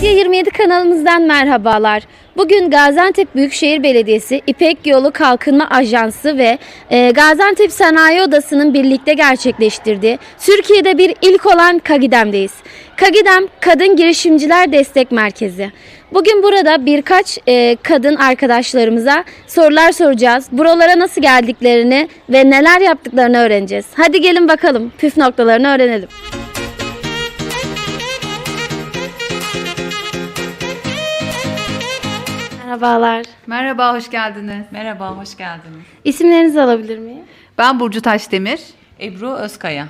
Medya 27 kanalımızdan merhabalar. Bugün Gaziantep Büyükşehir Belediyesi İpek Yolu Kalkınma Ajansı ve e, Gaziantep Sanayi Odası'nın birlikte gerçekleştirdiği Türkiye'de bir ilk olan Kagidem'deyiz. Kagidem Kadın Girişimciler Destek Merkezi. Bugün burada birkaç e, kadın arkadaşlarımıza sorular soracağız. Buralara nasıl geldiklerini ve neler yaptıklarını öğreneceğiz. Hadi gelin bakalım püf noktalarını öğrenelim. Merhabalar. Merhaba, hoş geldiniz. Merhaba, hoş geldiniz. İsimlerinizi alabilir miyim? Ben Burcu Taşdemir. Ebru Özkaya.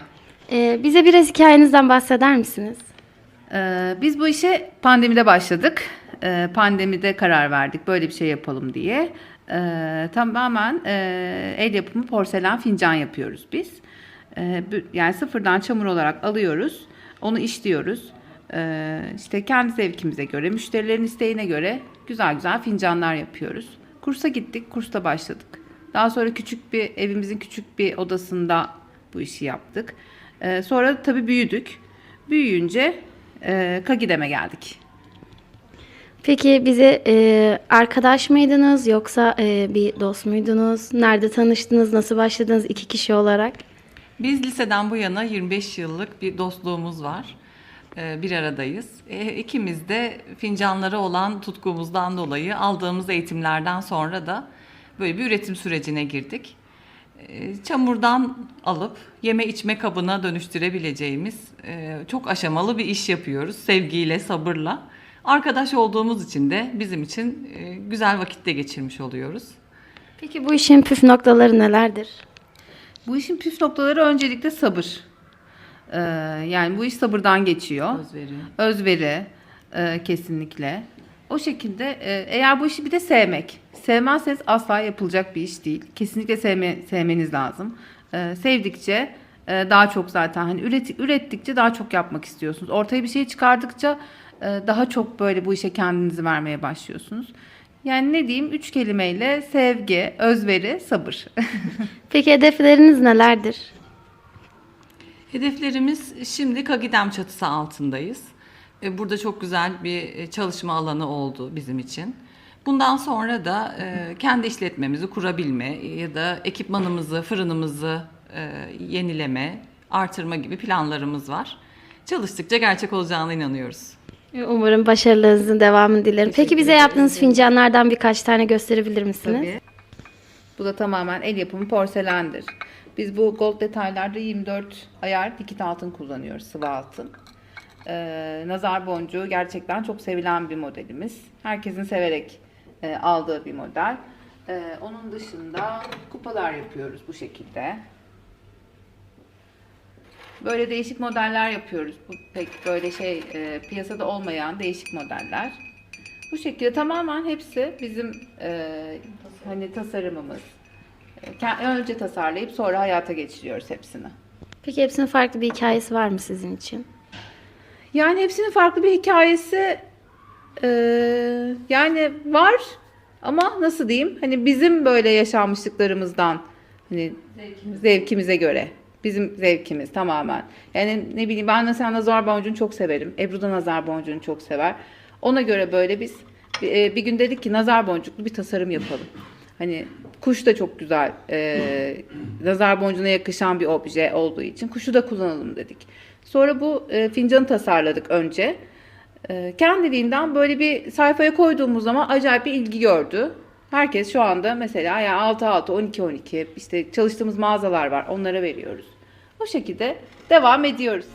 Ee, bize biraz hikayenizden bahseder misiniz? Ee, biz bu işe pandemide başladık. Ee, pandemide karar verdik böyle bir şey yapalım diye. Ee, tamamen e, el yapımı porselen fincan yapıyoruz biz. Ee, yani sıfırdan çamur olarak alıyoruz, onu işliyoruz. Ee, işte kendi zevkimize göre, müşterilerin isteğine göre güzel güzel fincanlar yapıyoruz. Kursa gittik, kursta başladık. Daha sonra küçük bir evimizin küçük bir odasında bu işi yaptık. Ee, sonra tabii büyüdük. Büyüyünce e, Kagidem'e geldik. Peki bize e, arkadaş mıydınız yoksa e, bir dost muydunuz? Nerede tanıştınız? Nasıl başladınız iki kişi olarak? Biz liseden bu yana 25 yıllık bir dostluğumuz var. Ee, Bir aradayız. Ee, İkimiz de fincanlara olan tutkumuzdan dolayı aldığımız eğitimlerden sonra da böyle bir üretim sürecine girdik. Ee, Çamurdan alıp yeme içme kabına dönüştürebileceğimiz e, çok aşamalı bir iş yapıyoruz. Sevgiyle, sabırla. Arkadaş olduğumuz için de bizim için e, güzel vakitte geçirmiş oluyoruz. Peki bu işin püf noktaları nelerdir? Bu işin püf noktaları öncelikle sabır. Ee, yani bu iş sabırdan geçiyor. Özveri. Özveri e, kesinlikle. O şekilde e, eğer bu işi bir de sevmek. Sevmezseniz asla yapılacak bir iş değil. Kesinlikle sevme, sevmeniz lazım. E, sevdikçe e, daha çok zaten hani üret, ürettikçe daha çok yapmak istiyorsunuz. Ortaya bir şey çıkardıkça e, daha çok böyle bu işe kendinizi vermeye başlıyorsunuz. Yani ne diyeyim? Üç kelimeyle sevgi, özveri, sabır. Peki hedefleriniz nelerdir? Hedeflerimiz şimdi Kagidem çatısı altındayız. E, Burada çok güzel bir e, çalışma alanı oldu bizim için. Bundan sonra da e, kendi işletmemizi kurabilme ya da ekipmanımızı, fırınımızı yenileme, artırma gibi planlarımız var. Çalıştıkça gerçek olacağına inanıyoruz. Umarım başarılarınızın devamını dilerim. Peki bize yaptığınız fincanlardan birkaç tane gösterebilir misiniz? Tabii. Bu da tamamen el yapımı porselendir. Biz bu gold detaylarda 24 ayar dikit altın kullanıyoruz, sıvı altın. Ee, nazar boncuğu gerçekten çok sevilen bir modelimiz. Herkesin severek e, aldığı bir model. Ee, onun dışında kupalar yapıyoruz bu şekilde. Böyle değişik modeller yapıyoruz. Bu pek böyle şey e, piyasada olmayan değişik modeller. Bu şekilde tamamen hepsi bizim e, hani tasarımımız. E, Önce tasarlayıp sonra hayata geçiriyoruz hepsini. Peki hepsinin farklı bir hikayesi var mı sizin için? Yani hepsinin farklı bir hikayesi e, yani var ama nasıl diyeyim hani bizim böyle yaşanmışlıklarımızdan hani zevkimize göre bizim zevkimiz tamamen. Yani ne bileyim ben mesela nazar boncuğunu çok severim. Ebru da nazar boncuğunu çok sever. Ona göre böyle biz e, bir gün dedik ki nazar boncuklu bir tasarım yapalım. Hani kuş da çok güzel e, nazar boncuğuna yakışan bir obje olduğu için kuşu da kullanalım dedik. Sonra bu e, fincanı tasarladık önce. E, kendiliğinden böyle bir sayfaya koyduğumuz zaman acayip bir ilgi gördü. Herkes şu anda mesela yani 6 6 12 12 işte çalıştığımız mağazalar var onlara veriyoruz. O şekilde devam ediyoruz.